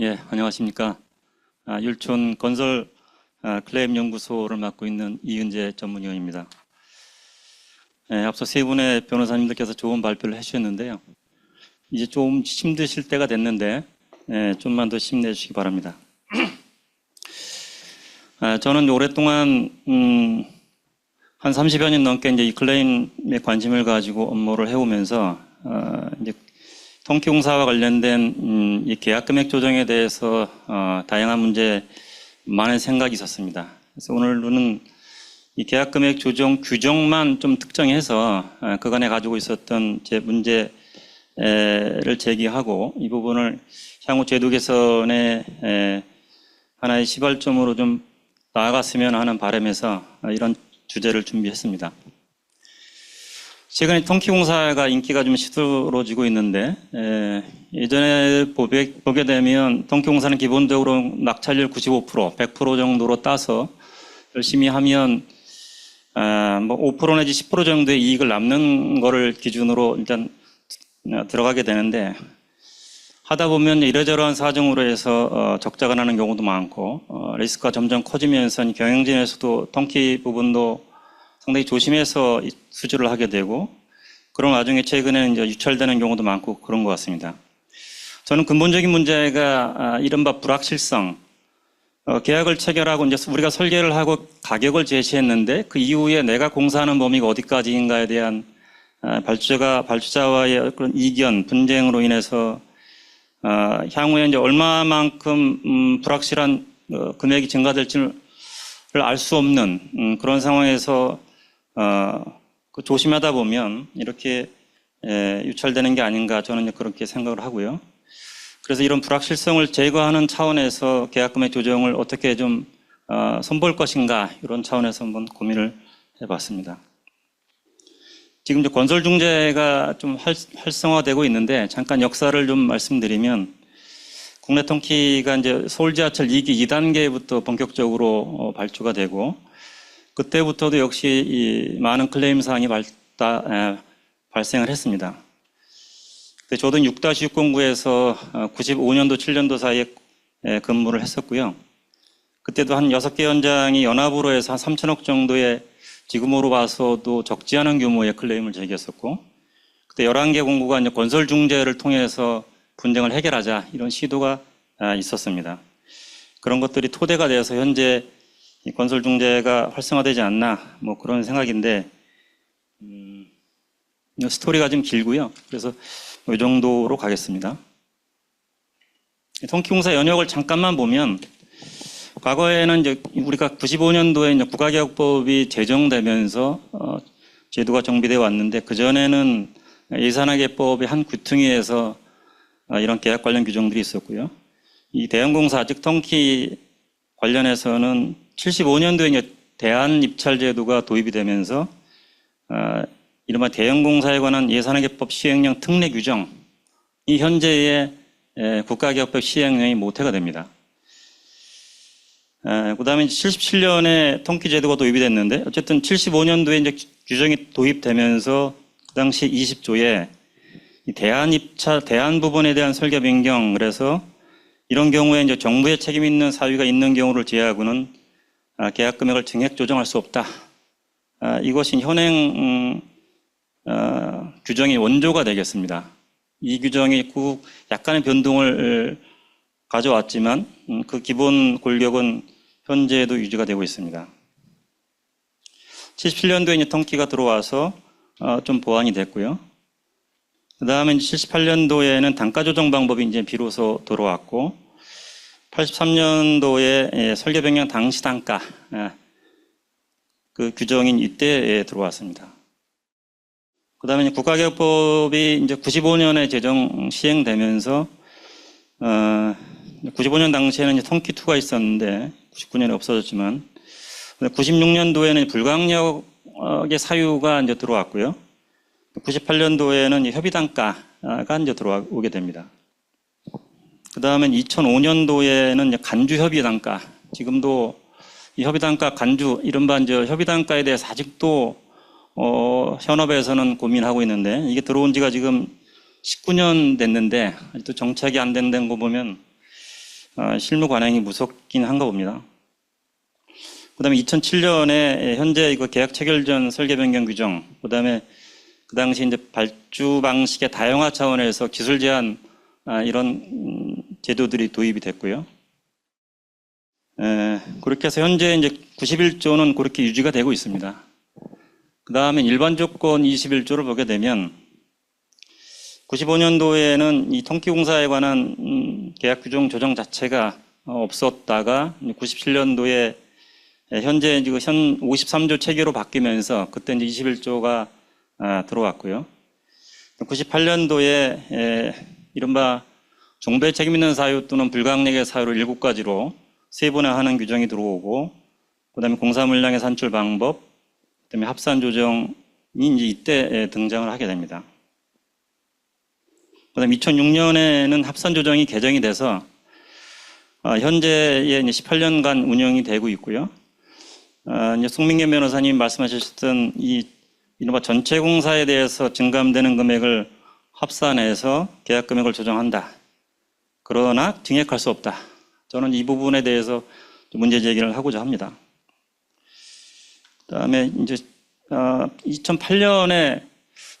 예, 안녕하십니까. 아, 율촌 건설 아, 클레임 연구소를 맡고 있는 이은재 전문위원입니다. 예, 앞서 세 분의 변호사님들께서 좋은 발표를 해주셨는데요. 이제 좀 힘드실 때가 됐는데 예, 좀만 더 힘내주시기 바랍니다. 아, 저는 오랫동안 음, 한 30여 년 넘게 이제 이 클레임에 관심을 가지고 업무를 해오면서 어, 이제 통키공사와 관련된 음, 이 계약 금액 조정에 대해서 어, 다양한 문제 많은 생각이 있었습니다. 그래서 오늘은 이 계약 금액 조정 규정만 좀 특정해서 어, 그간에 가지고 있었던 제 문제 를 제기하고 이 부분을 향후 제도 개선의 에, 하나의 시발점으로 좀 나아갔으면 하는 바람에서 어, 이런 주제를 준비했습니다. 최근에 통키공사가 인기가 좀 시들어지고 있는데 에, 예전에 보게, 보게 되면 통키공사는 기본적으로 낙찰률 95% 100% 정도로 따서 열심히 하면 아, 뭐5% 내지 10% 정도의 이익을 남는 거를 기준으로 일단 어, 들어가게 되는데 하다 보면 이러저러한 사정으로 해서 어, 적자가 나는 경우도 많고 어, 리스크가 점점 커지면서 경영진에서도 통키 부분도 상당히 조심해서 이 수주를 하게 되고 그런 와중에 최근에는 이제 유찰되는 경우도 많고 그런 것 같습니다. 저는 근본적인 문제가 아, 이른바 불확실성. 어, 계약을 체결하고 이제 우리가 설계를 하고 가격을 제시했는데 그 이후에 내가 공사하는 범위가 어디까지인가에 대한 아, 발주자가 발주자와의 그런 이견, 분쟁으로 인해서 아, 향후에 이제 얼마만큼 음, 불확실한 어, 금액이 증가될지를 알 수 없는 음, 그런 상황에서 어, 그 조심하다 보면 이렇게 에, 유찰되는 게 아닌가 저는 그렇게 생각을 하고요. 그래서 이런 불확실성을 제거하는 차원에서 계약금의 조정을 어떻게 좀 어, 선볼 것인가 이런 차원에서 한번 고민을 해봤습니다. 지금 이제 건설 중재가 좀 활, 활성화되고 있는데 잠깐 역사를 좀 말씀드리면 국내 통키가 이제 서울 지하철 2기 2단계부터 본격적으로 어, 발주가 되고 그때부터도 역시 이 많은 클레임 사항이 발다, 에, 발생을 했습니다. 저도 6-609에서 95년도, 7년도 사이에 에, 근무를 했었고요. 그때도 한 6개 현장이 연합으로 해서 한 3천억 정도의 지금으로 봐서도 적지 않은 규모의 클레임을 제기했었고, 그때 11개 공구가 이제 건설 중재를 통해서 분쟁을 해결하자 이런 시도가 아, 있었습니다. 그런 것들이 토대가 돼서 현재 이 건설 중재가 활성화되지 않나 뭐 그런 생각인데 음, 스토리가 좀 길고요. 그래서 이 정도로 가겠습니다. 통키공사 연역을 잠깐만 보면 과거에는 이제 우리가 95년도에 이제 국가개혁법이 제정되면서 어, 제도가 정비되어 왔는데 그 전에는 예산화계법의 한 구퉁이에서 어, 이런 계약 관련 규정들이 있었고요. 이 대형공사 즉 통키 관련해서는 75년도에 이제 대한 입찰 제도가 도입이 되면서 어, 이른바 대형 공사에 관한 예산회계법 시행령 특례 규정 이 현재의 에, 국가기업법 시행령이 모태가 됩니다. 그 다음에 77년에 통키 제도가 도입이 됐는데 어쨌든 75년도에 이제 규정이 도입되면서 그 당시 20조에 대한 입찰, 대한 부분에 대한 설계 변경 그래서 이런 경우에 이제 정부의 책임 있는 사유가 있는 경우를 제외하고는 아, 계약 금액을 증액 조정할 수 없다. 아, 이것이 현행 음, 어, 규정의 원조가 되겠습니다. 이 규정이 국 약간의 변동을 가져왔지만 음, 그 기본 골격은 현재도 유지가 되고 있습니다. 77년도에 이제 통키가 들어와서 어, 좀 보완이 됐고요. 그 다음에 78년도에는 단가 조정 방법이 이제 비로소 들어왔고 83년도에 예, 설계 변경 당시 단가 예, 그 규정인 이때에 들어왔습니다. 그 다음에 국가개혁법이 이제 95년에 제정 시행되면서 어, 95년 당시에는 이제 통키 2가 있었는데 99년에 없어졌지만 96년도에는 불강력의 사유가 이제 들어왔고요. 98년도에는 협의단가가 이제 들어오게 됩니다. 그 다음엔 2005년도에는 간주협의 단가, 지금도 이 협의 단가 간주, 이른바 이제 협의 단가에 대해서 아직도 어, 현업에서는 고민하고 있는데 이게 들어온 지가 지금 19년 됐는데 아직도 정착이 안 된다는 거 보면 아, 실무 관행이 무섭긴 한가 봅니다. 그다음에 2007년에 현재 이거 계약 체결 전 설계 변경 규정, 그다음에 그 당시 이제 발주 방식의 다양화 차원에서 기술 제한 아, 이런 음, 제도들이 도입이 됐고요. 에, 그렇게 해서 현재 이제 91조는 그렇게 유지가 되고 있습니다. 그 다음에 일반 조건 21조를 보게 되면 95년도에는 이 통기공사에 관한 음, 계약 규정 조정 자체가 어, 없었다가 97년도에 현재 지금 현 53조 체계로 바뀌면서 그때 이제 21조가 아, 들어왔고요. 98년도에 이른바 종배 책임 있는 사유 또는 불가항력의 사유를 일곱 가지로 세분화하는 규정이 들어오고 그다음에 공사 물량의 산출 방법, 그다음에 합산 조정이 이제 이때 등장을 하게 됩니다. 그다음 2006년에는 합산 조정이 개정이 돼서 아, 현재의 18년간 운영이 되고 있고요. 아, 이제 송민경 변호사님 말씀하셨던 이 이른바 전체 공사에 대해서 증감되는 금액을 합산해서 계약 금액을 조정한다. 그러나 증액할 수 없다. 저는 이 부분에 대해서 문제 제기를 하고자 합니다. 그다음에 이제 2008년에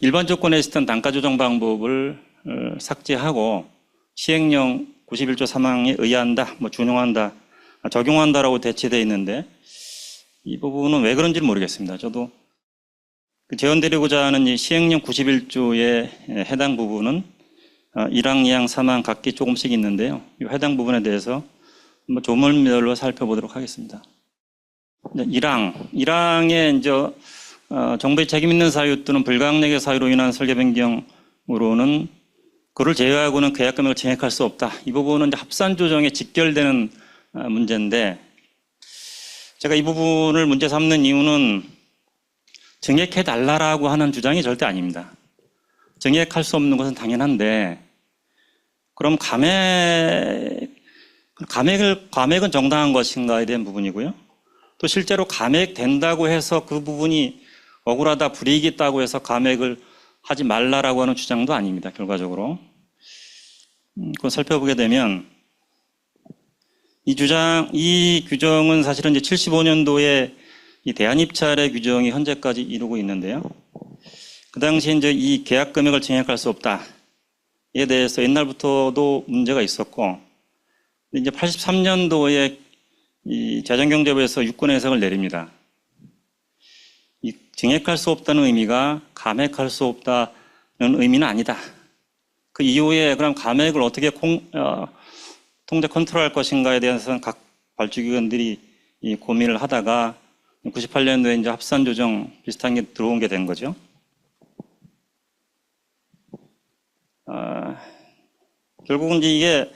일반 조건에 있었던 단가 조정 방법을 어, 삭제하고 시행령 91조 3항에 의한다, 뭐 준용한다, 적용한다라고 대체되어 있는데 이 부분은 왜 그런지 모르겠습니다. 저도 그 재원드리고자 하는 이 시행령 91조의 해당 부분은 1항, 2항, 3항 각기 조금씩 있는데요. 이 해당 부분에 대해서 한번 조문별로 살펴보도록 하겠습니다. 1항, 1항에 이제 어, 정부의 책임 있는 사유 또는 불가항력의 사유로 인한 설계 변경으로는 그를 제외하고는 계약 금액을 증액할 수 없다. 이 부분은 합산 조정에 직결되는 어, 문제인데 제가 이 부분을 문제 삼는 이유는 증액해 달라라고 하는 주장이 절대 아닙니다. 증액할 수 없는 것은 당연한데 그럼 감액 감액을 감액은 정당한 것인가에 대한 부분이고요. 또 실제로 감액 된다고 해서 그 부분이 억울하다 불이익이 있다고 해서 감액을 하지 말라라고 하는 주장도 아닙니다. 결과적으로 음, 그걸 살펴보게 되면 이 주장 이 규정은 사실은 이제 75년도에 이 대한입찰의 규정이 현재까지 이루고 있는데요. 그 당시 이제 이 계약 금액을 증액할 수 없다에 대해서 옛날부터도 문제가 있었고 이제 83년도에 이 재정경제부에서 유권 해석을 내립니다. 이 증액할 수 없다는 의미가 감액할 수 없다는 의미는 아니다. 그 이후에 그럼 감액을 어떻게 콩, 어, 통제 컨트롤할 것인가에 대해서는 각 발주기관들이 이 고민을 하다가 98년도에 이제 합산 조정 비슷한 게 들어온 게 된 거죠. 아, 결국은 이제 이게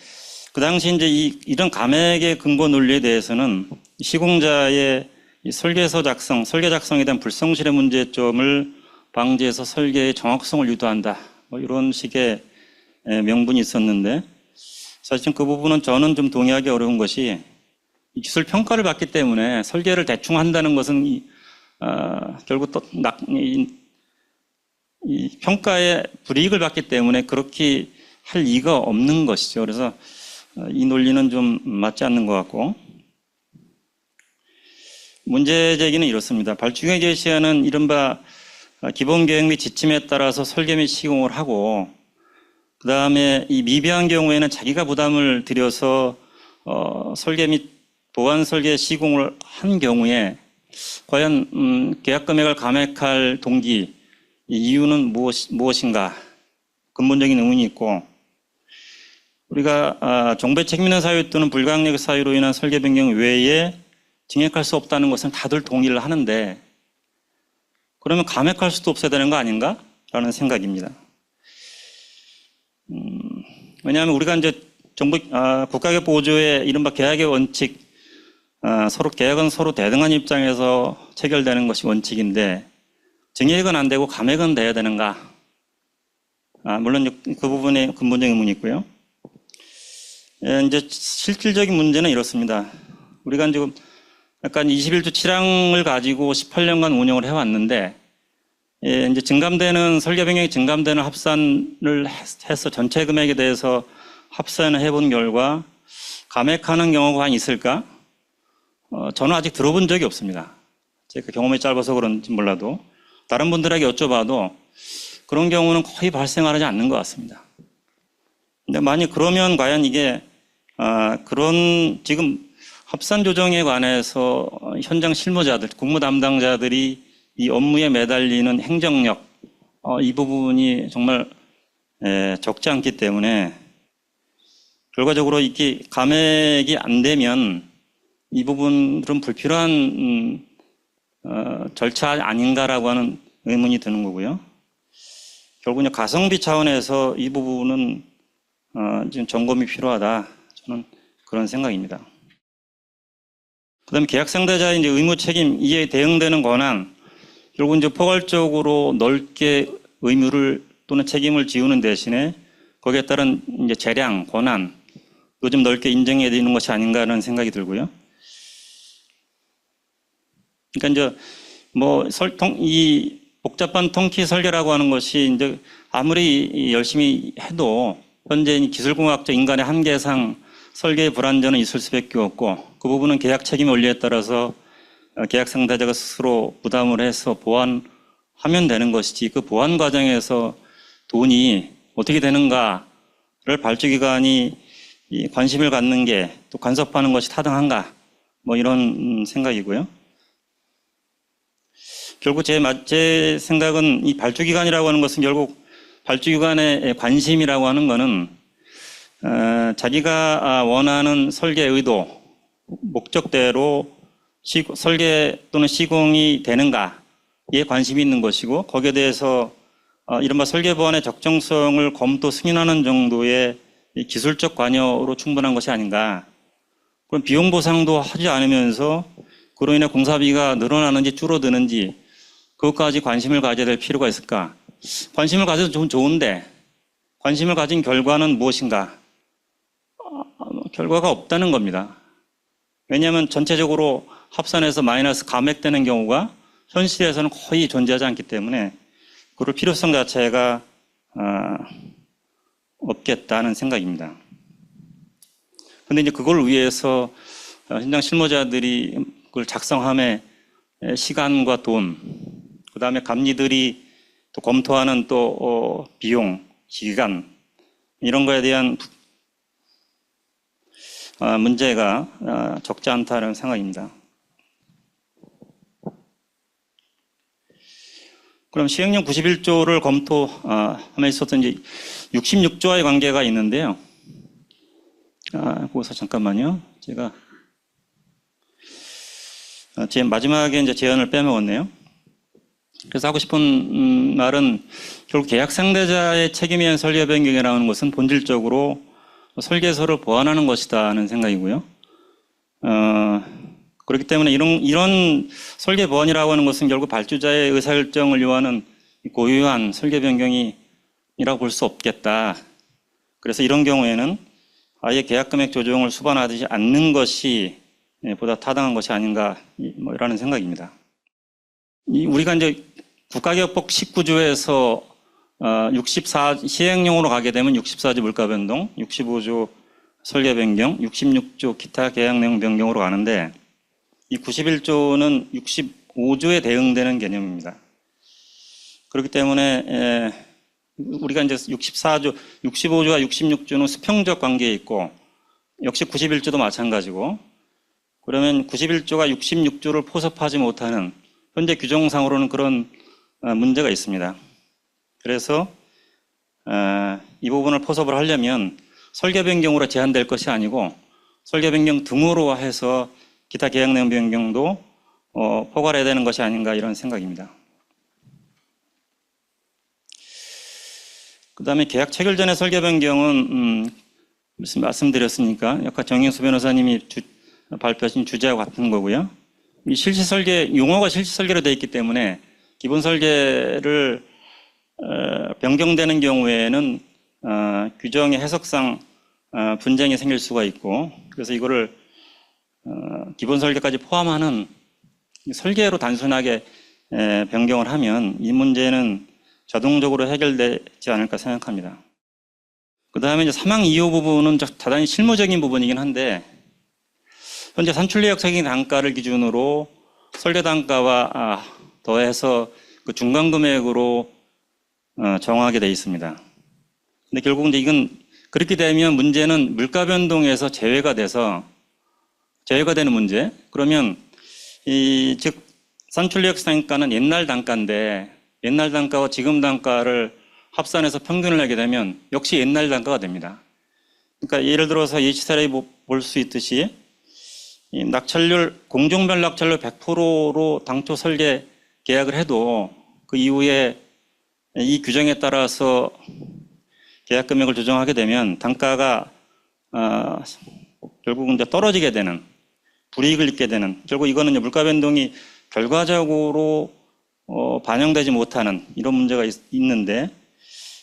그 당시 이제 이, 이런 감액의 근거 논리에 대해서는 시공자의 설계서 작성, 설계 작성에 대한 불성실의 문제점을 방지해서 설계의 정확성을 유도한다. 뭐 이런 식의 명분이 있었는데 사실 그 부분은 저는 좀 동의하기 어려운 것이 기술 평가를 받기 때문에 설계를 대충 한다는 것은 이, 어, 결국 또 낙, 이, 이 평가에 불이익을 받기 때문에 그렇게 할 이가 없는 것이죠. 그래서 어, 이 논리는 좀 맞지 않는 것 같고 문제 제기는 이렇습니다. 발주경에 제시하는 이른바 기본 계획 및 지침에 따라서 설계 및 시공을 하고 그 다음에 이 미비한 경우에는 자기가 부담을 들여서 어, 설계 및 보안 설계 시공을 한 경우에 과연 음, 계약 금액을 감액할 동기 이유는 무엇, 무엇인가 근본적인 의문이 있고 우리가 아, 정부의 책임 있는 사유 또는 불가항력 사유로 인한 설계 변경 외에 증액할 수 없다는 것은 다들 동의를 하는데 그러면 감액할 수도 없어야 되는 거 아닌가? 라는 생각입니다. 음, 왜냐하면 우리가 이제 정부 아, 국가계획 보조의 이른바 계약의 원칙 아, 서로 계약은 서로 대등한 입장에서 체결되는 것이 원칙인데 증액은 안 되고 감액은 돼야 되는가? 아, 물론 그 부분에 근본적인 의문이 있고요. 예, 이제 실질적인 문제는 이렇습니다. 우리가 지금 약간 21조 7항을 가지고 18년간 운영을 해왔는데 예, 이제 증감되는 설계 변경이 증감되는 합산을 해서 전체 금액에 대해서 합산을 해본 결과 감액하는 경우가 있을까? 어, 저는 아직 들어본 적이 없습니다. 제가 경험이 짧아서 그런지 몰라도 다른 분들에게 여쭤봐도 그런 경우는 거의 발생하지 않는 것 같습니다. 근데 만약 그러면 과연 이게 아, 그런 지금 합산 조정에 관해서 현장 실무자들, 국무 담당자들이 이 업무에 매달리는 행정력 어, 이 부분이 정말 에, 적지 않기 때문에 결과적으로 이게 감액이 안 되면 이 부분들은 불필요한 음, 어, 절차 아닌가라고 하는 의문이 드는 거고요. 결국 이제 가성비 차원에서 이 부분은 어, 지금 점검이 필요하다. 저는 그런 생각입니다. 그 다음에 계약 상대자의 이제 의무 책임 이에 대응되는 권한 결국 이제 포괄적으로 넓게 의무를 또는 책임을 지우는 대신에 거기에 따른 이제 재량, 권한 요즘 넓게 인정해야 되는 것이 아닌가라는 생각이 들고요. 그러니까 이제 뭐 설통 이 복잡한 통키 설계라고 하는 것이 이제 아무리 열심히 해도 현재 이 기술공학적 인간의 한계상 설계의 불안전은 있을 수밖에 없고 그 부분은 계약 책임 원리에 따라서 어, 계약 상대자가 스스로 부담을 해서 보완하면 되는 것이지 그 보완 과정에서 돈이 어떻게 되는가를 발주기관이 이 관심을 갖는 게 또 간섭하는 것이 타당한가 뭐 이런 음, 생각이고요. 결국 제, 마- 제 생각은 이 발주기관이라고 하는 것은 결국 발주기관의 관심이라고 하는 것은 어, 자기가 아, 원하는 설계 의도, 목적대로 시- 설계 또는 시공이 되는가에 관심이 있는 것이고 거기에 대해서 어, 이른바 설계 보안의 적정성을 검토 승인하는 정도의 이 기술적 관여로 충분한 것이 아닌가. 그럼 비용 보상도 하지 않으면서 그로 인해 공사비가 늘어나는지 줄어드는지 그것까지 관심을 가져야 될 필요가 있을까? 관심을 가져도 좀 좋은데 관심을 가진 결과는 무엇인가? 어, 결과가 없다는 겁니다. 왜냐하면 전체적으로 합산해서 마이너스 감액되는 경우가 현실에서는 거의 존재하지 않기 때문에 그럴 필요성 자체가 아, 없겠다는 생각입니다. 근데 이제 그걸 위해서 어, 현장 실무자들이 그걸 작성함에 에, 시간과 돈, 그 다음에 감리들이 또 검토하는 또 어, 비용, 기간 이런 거에 대한 아, 문제가 아, 적지 않다는 생각입니다. 그럼 시행령 91조를 검토함에 있어서 이제 66조와의 관계가 있는데요. 아, 거기서 잠깐만요. 제가 아, 제 마지막에 이제 제안을 빼먹었네요. 그래서 하고 싶은 음, 말은 결국 계약 상대자의 책임에 의한 설계 변경이라는 것은 본질적으로 설계서를 보완하는 것이다는 생각이고요. 어, 그렇기 때문에 이런 이런 설계 보완이라고 하는 것은 결국 발주자의 의사결정을 요하는 고유한 설계 변경이라고 볼 수 없겠다. 그래서 이런 경우에는 아예 계약 금액 조정을 수반하지 않는 것이 예, 보다 타당한 것이 아닌가 이- 뭐 이라는 생각입니다. 이 우리가 이제 국가기업법 19조에서 64 시행령으로 가게 되면 64조 물가 변동, 65조 설계 변경, 66조 기타 계약 내용 변경으로 가는데 이 91조는 65조에 대응되는 개념입니다. 그렇기 때문에 에, 우리가 이제 64조, 65조와 66조는 수평적 관계에 있고 역시 91조도 마찬가지고 그러면 91조가 66조를 포섭하지 못하는 현재 규정상으로는 그런 어, 문제가 있습니다. 그래서 어, 이 부분을 포섭을 하려면 설계 변경으로 제한될 것이 아니고 설계 변경 등으로 해서 기타 계약 내용 변경도 어, 포괄해야 되는 것이 아닌가 이런 생각입니다. 그 다음에 계약 체결 전의 설계 변경은 음, 말씀드렸으니까 아까 정영수 변호사님이 주- 발표하신 주제와 같은 거고요. 이 실시 설계 용어가 실시 설계로 되어 있기 때문에 기본 설계를 어, 변경되는 경우에는 어, 규정의 해석상 어, 분쟁이 생길 수가 있고 그래서 이거를 어, 기본 설계까지 포함하는 설계로 단순하게 에, 변경을 하면 이 문제는 자동적으로 해결되지 않을까 생각합니다. 그 다음에 이제 사망 이후 부분은 저- 대단히 실무적인 부분이긴 한데, 현재 산출리역 설계 단가를 기준으로 설계 단가와 아, 더해서 그 중간 금액으로 어, 정하게 돼 있습니다. 근데 결국 이제 이건 그렇게 되면 문제는 물가 변동에서 제외가 돼서 제외가 되는 문제. 그러면 이 즉 산출리역 단가는 옛날 단가인데 옛날 단가와 지금 단가를 합산해서 평균을 내게 되면 역시 옛날 단가가 됩니다. 그러니까 예를 들어서 예시 사례 볼 수 있듯이 이 낙찰률 공종별 낙찰률 100%로 당초 설계 계약을 해도 그 이후에 이 규정에 따라서 계약 금액을 조정하게 되면 단가가 아, 결국은 이제 떨어지게 되는 불이익을 입게 되는 결국 이거는 물가 변동이 결과적으로 어, 반영되지 못하는 이런 문제가 있, 는데이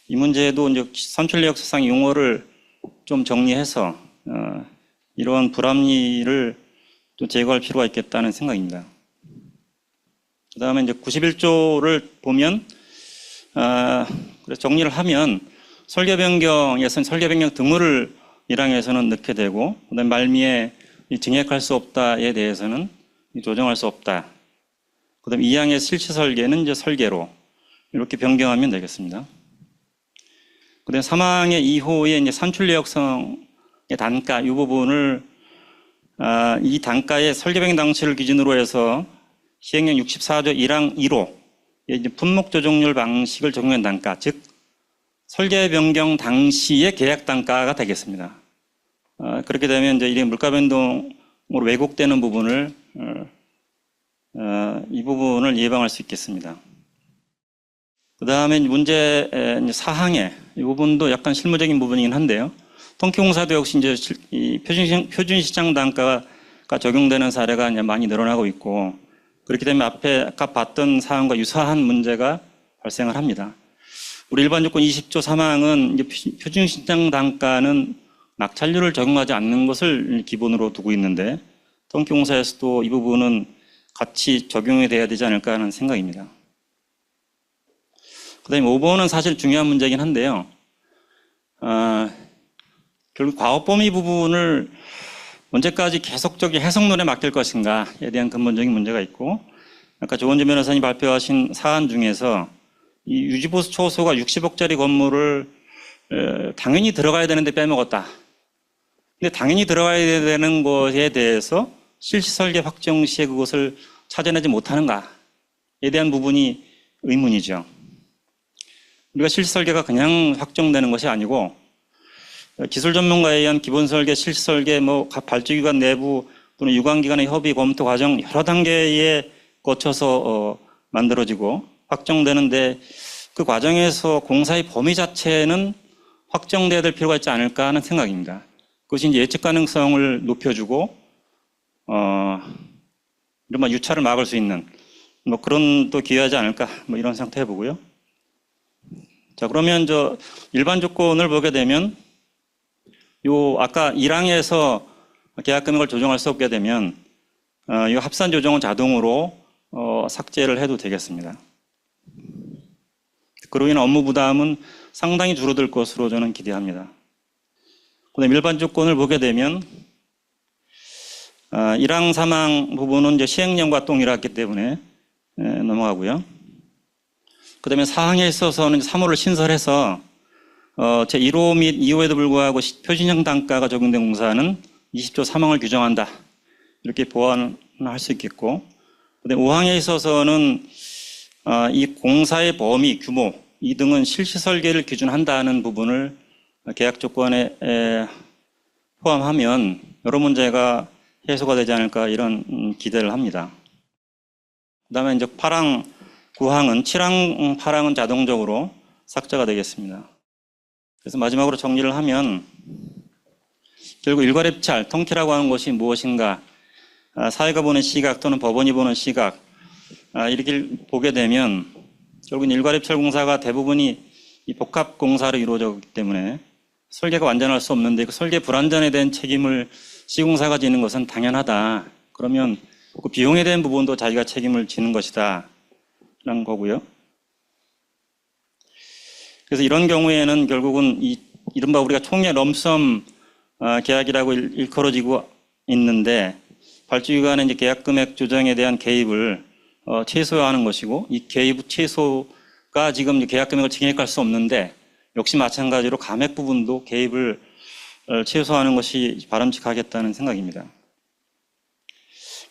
문제도 이제 선출력상 용어를 좀 정리해서 어, 이러한 불합리를 좀 제거할 필요가 있겠다는 생각입니다. 그 다음에 이제 91조를 보면 아, 정리를 하면 설계 변경에서는 설계 변경 등호를 1항에서는 넣게 되고 그 다음 말미에 이 증액할 수 없다에 대해서는 이 조정할 수 없다. 그 다음 2항의 실시 설계는 이제 설계로 이렇게 변경하면 되겠습니다. 그 다음 3항의 2호의 이제 산출 내역성의 단가 이 부분을 아, 이 단가의 설계 변경 당시를 기준으로 해서 시행령 64조 1항 1호 이제 품목 조정률 방식을 적용한 단가, 즉 설계 변경 당시의 계약 단가가 되겠습니다. 어, 그렇게 되면 이제 이게 물가 변동으로 왜곡되는 부분을 어, 어, 이 부분을 예방할 수 있겠습니다. 그 다음에 문제 사항에 이 부분도 약간 실무적인 부분이긴 한데요. 통계공사도 역시 이제 실- 이 표준, 표준 시장 단가가 적용되는 사례가 이제 많이 늘어나고 있고 그렇기 때문에 앞에 아까 봤던 사항과 유사한 문제가 발생을 합니다. 우리 일반 조건 20조 3항은 이제 표- 표준 시장 단가는 낙찰률을 적용하지 않는 것을 기본으로 두고 있는데 통계공사에서도 이 부분은 같이 적용이 돼야 되지 않을까 하는 생각입니다. 그 다음에 5번은 사실 중요한 문제이긴 한데요. 아, 결국 과업 범위 부분을 언제까지 계속적인 해석론에 맡길 것인가에 대한 근본적인 문제가 있고 아까 조원재 변호사님 발표하신 사안 중에서 이 유지보수 초소가 60억짜리 건물을 에, 당연히 들어가야 되는데 빼먹었다. 근데 당연히 들어가야 되는 것에 대해서 실시 설계 확정 시에 그것을 찾아내지 못하는가에 대한 부분이 의문이죠. 우리가 실시 설계가 그냥 확정되는 것이 아니고 기술 전문가에 의한 기본 설계, 실시 설계, 뭐각 발주기관 내부 또는 유관기관의 협의 검토 과정 여러 단계에 거쳐서 어, 만들어지고 확정되는데 그 과정에서 공사의 범위 자체는 확정돼야 될 필요가 있지 않을까 하는 생각입니다. 그것이 이제 예측 가능성을 높여주고 어, 유차를 막을 수 있는 뭐 그런 또 기여하지 않을까 뭐 이런 생각도 해보고요. 자 그러면 저 일반 조건을 보게 되면 요 아까 1항에서 계약 금액을 조정할 수 없게 되면 어, 이 합산 조정은 자동으로 어, 삭제를 해도 되겠습니다. 그로 인한 업무 부담은 상당히 줄어들 것으로 저는 기대합니다. 그다음 일반 조건을 보게 되면 아, 1항 3항 부분은 이제 시행령과 동일하기 때문에 에, 넘어가고요. 그다음에 4항에 있어서는 3호를 신설해서 어, 제 1호 및 2호에도 불구하고 시- 표준형 단가가 적용된 공사는 20조 3항을 규정한다. 이렇게 보완할 수 있겠고, 그다음에 5항에 있어서는 아, 이 공사의 범위, 규모 이 등은 실시 설계를 기준한다는 부분을 계약 조건에 에, 포함하면 여러 문제가 해소가 되지 않을까 이런 음, 기대를 합니다. 그 다음에 이제 8항, 9항은 7항, 8항은 자동적으로 삭제가 되겠습니다. 그래서 마지막으로 정리를 하면 결국 일괄입찰, 통키라고 하는 것이 무엇인가, 아, 사회가 보는 시각 또는 법원이 보는 시각 아, 이렇게 보게 되면 결국은 일괄입찰 공사가 대부분이 이 복합 공사로 이루어졌기 때문에 설계가 완전할 수 없는데 그 설계 불완전에 대한 책임을 시공사가 지는 것은 당연하다. 그러면 그 비용에 대한 부분도 자기가 책임을 지는 것이다. 라는 거고요. 그래서 이런 경우에는 결국은 이 이른바 우리가 총회 럼섬 어, 계약이라고 일- 일컬어지고 있는데 발주기관의 이제 계약 금액 조정에 대한 개입을 어, 최소화하는 것이고 이 개입 최소가 지금 이제 계약 금액을 증액할 수 없는데 역시 마찬가지로 감액 부분도 개입을 어, 최소화하는 것이 바람직하겠다는 생각입니다.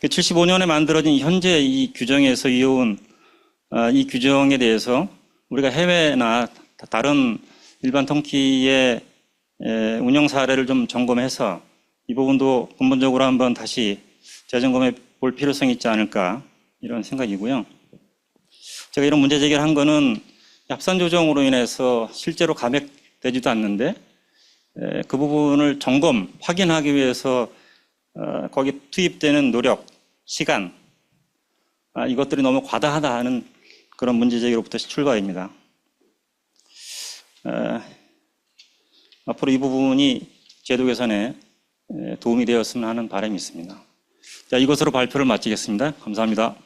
75년에 만들어진 현재 이 규정에서 이어온 어, 이 규정에 대해서 우리가 해외나 다- 다른 일반 통키의 에, 운영 사례를 좀 점검해서 이 부분도 근본적으로 한번 다시 재점검해 볼 필요성이 있지 않을까 이런 생각이고요. 제가 이런 문제 제기를 한 거는 합산 조정으로 인해서 실제로 감액되지도 않는데 에, 그 부분을 점검 확인하기 위해서 어, 거기 투입되는 노력, 시간 아, 이것들이 너무 과다하다 하는 그런 문제 제기로부터 출발입니다. 에, 앞으로 이 부분이 제도 개선에 에, 도움이 되었으면 하는 바람이 있습니다. 자, 이것으로 발표를 마치겠습니다. 감사합니다.